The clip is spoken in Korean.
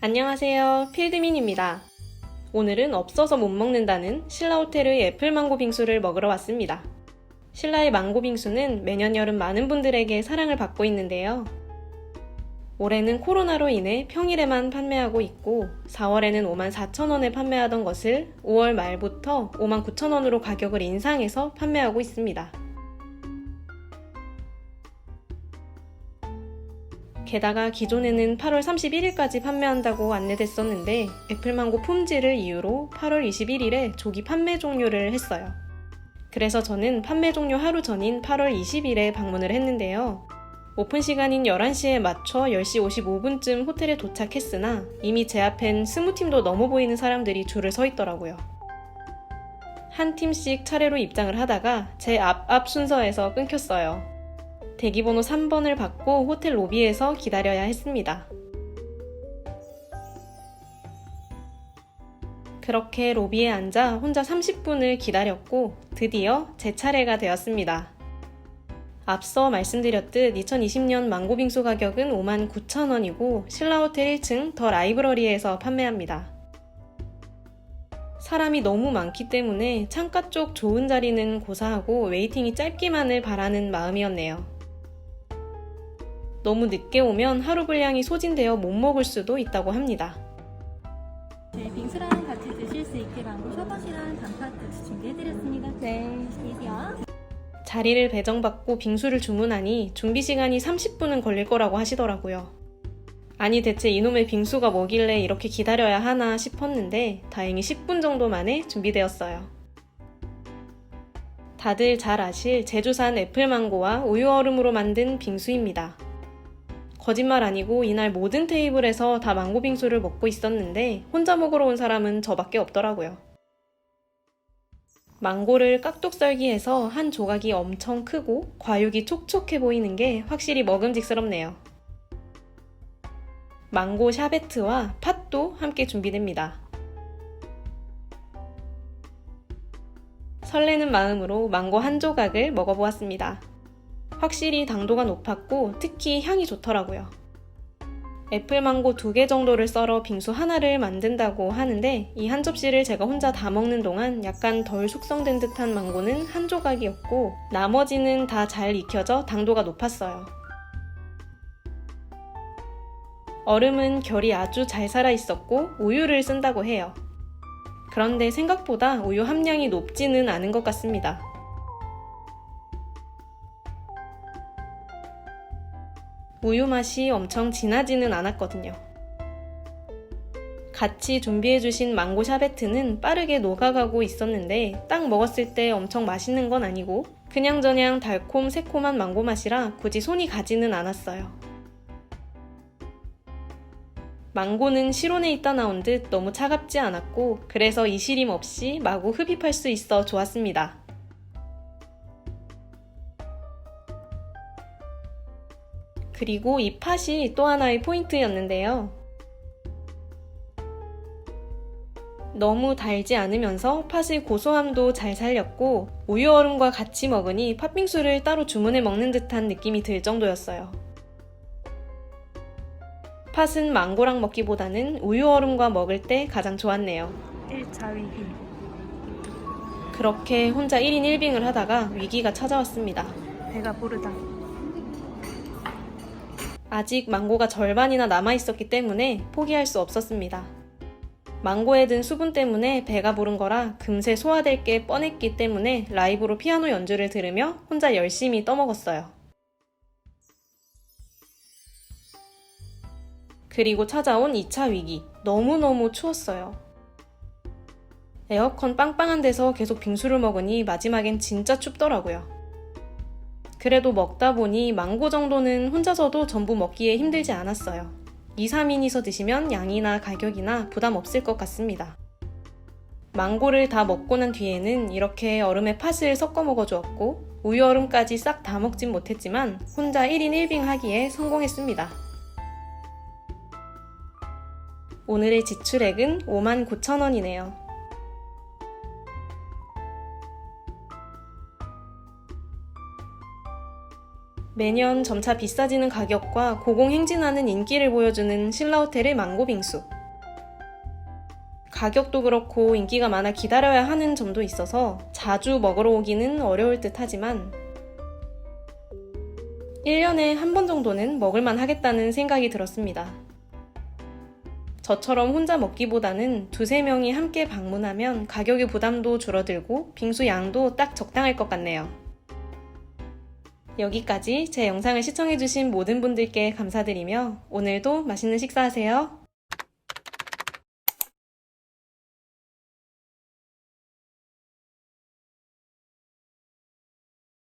안녕하세요. 필드민입니다. 오늘은 없어서 못 먹는다는 신라 호텔의 애플망고 빙수를 먹으러 왔습니다. 신라의 망고 빙수는 매년 여름 많은 분들에게 사랑을 받고 있는데요. 올해는 코로나로 인해 평일에만 판매하고 있고 4월에는 5만 4천 원에 판매하던 것을 5월 말부터 5만 9천 원으로 가격을 인상해서 판매하고 있습니다. 게다가 기존에는 8월 31일까지 판매한다고 안내됐었는데 애플망고 품질을 이유로 8월 21일에 조기 판매 종료를 했어요. 그래서 저는 판매 종료 하루 전인 8월 20일에 방문을 했는데요. 오픈 시간인 11시에 맞춰 10시 55분쯤 호텔에 도착했으나 이미 제 앞엔 20팀도 넘어 보이는 사람들이 줄을 서 있더라고요. 한 팀씩 차례로 입장을 하다가 제 앞앞 순서에서 끊겼어요. 대기번호 3번을 받고 호텔 로비에서 기다려야 했습니다. 그렇게 로비에 앉아 혼자 30분을 기다렸고 드디어 제 차례가 되었습니다. 앞서 말씀드렸듯 2020년 망고빙수 가격은 59,000원이고 신라호텔 1층 더 라이브러리에서 판매합니다. 사람이 너무 많기 때문에 창가 쪽 좋은 자리는 고사하고 웨이팅이 짧기만을 바라는 마음이었네요. 너무 늦게 오면 하루 분량이 소진되어 못 먹을 수도 있다고 합니다. 저희 빙수랑 같이 드실 수 있게 망고 셔벗이랑 단팥 같이 준비해드렸습니다. 네. 드세요. 자리를 배정받고 빙수를 주문하니 준비 시간이 30분은 걸릴 거라고 하시더라고요. 아니 대체 이놈의 빙수가 뭐길래 이렇게 기다려야 하나 싶었는데 다행히 10분 정도 만에 준비되었어요. 다들 잘 아실 제주산 애플망고와 우유 얼음으로 만든 빙수입니다. 거짓말 아니고 이날 모든 테이블에서 다 망고 빙수를 먹고 있었는데 혼자 먹으러 온 사람은 저밖에 없더라고요. 망고를 깍둑 썰기해서 한 조각이 엄청 크고 과육이 촉촉해 보이는 게 확실히 먹음직스럽네요. 망고 샤베트와 팥도 함께 준비됩니다. 설레는 마음으로 망고 한 조각을 먹어보았습니다. 확실히 당도가 높았고 특히 향이 좋더라고요. 애플망고 두 개 정도를 썰어 빙수 하나를 만든다고 하는데 이 한 접시를 제가 혼자 다 먹는 동안 약간 덜 숙성된 듯한 망고는 한 조각이었고 나머지는 다 잘 익혀져 당도가 높았어요. 얼음은 결이 아주 잘 살아 있었고 우유를 쓴다고 해요. 그런데 생각보다 우유 함량이 높지는 않은 것 같습니다. 우유 맛이 엄청 진하지는 않았거든요. 같이 준비해주신 망고 샤베트는 빠르게 녹아가고 있었는데 딱 먹었을 때 엄청 맛있는 건 아니고 그냥저냥 달콤 새콤한 망고 맛이라 굳이 손이 가지는 않았어요. 망고는 실온에 있다 나온 듯 너무 차갑지 않았고 그래서 이시림 없이 마구 흡입할 수 있어 좋았습니다. 그리고 이 팥이 또 하나의 포인트였는데요. 너무 달지 않으면서 팥의 고소함도 잘 살렸고 우유 얼음과 같이 먹으니 팥빙수를 따로 주문해 먹는 듯한 느낌이 들 정도였어요. 팥은 망고랑 먹기보다는 우유 얼음과 먹을 때 가장 좋았네요. 1차 위기. 그렇게 혼자 1인 1빙을 하다가 위기가 찾아왔습니다. 배가 부르다. 아직 망고가 절반이나 남아 있었기 때문에 포기할 수 없었습니다. 망고에 든 수분 때문에 배가 부른 거라 금세 소화될 게 뻔했기 때문에 라이브로 피아노 연주를 들으며 혼자 열심히 떠먹었어요. 그리고 찾아온 2차 위기. 너무너무 추웠어요. 에어컨 빵빵한 데서 계속 빙수를 먹으니 마지막엔 진짜 춥더라고요. 그래도 먹다 보니 망고 정도는 혼자서도 전부 먹기에 힘들지 않았어요. 2, 3인이서 드시면 양이나 가격이나 부담 없을 것 같습니다. 망고를 다 먹고 난 뒤에는 이렇게 얼음에 팥을 섞어 먹어주었고 우유 얼음까지 싹 다 먹진 못했지만 혼자 1인 1빙 하기에 성공했습니다. 오늘의 지출액은 59,000원이네요. 매년 점차 비싸지는 가격과 고공행진하는 인기를 보여주는 신라호텔의 망고빙수. 가격도 그렇고 인기가 많아 기다려야 하는 점도 있어서 자주 먹으러 오기는 어려울 듯 하지만 1년에 한 번 정도는 먹을만 하겠다는 생각이 들었습니다. 저처럼 혼자 먹기보다는 두세 명이 함께 방문하면 가격의 부담도 줄어들고 빙수 양도 딱 적당할 것 같네요. 여기까지 제 영상을 시청해주신 모든 분들께 감사드리며 오늘도 맛있는 식사하세요.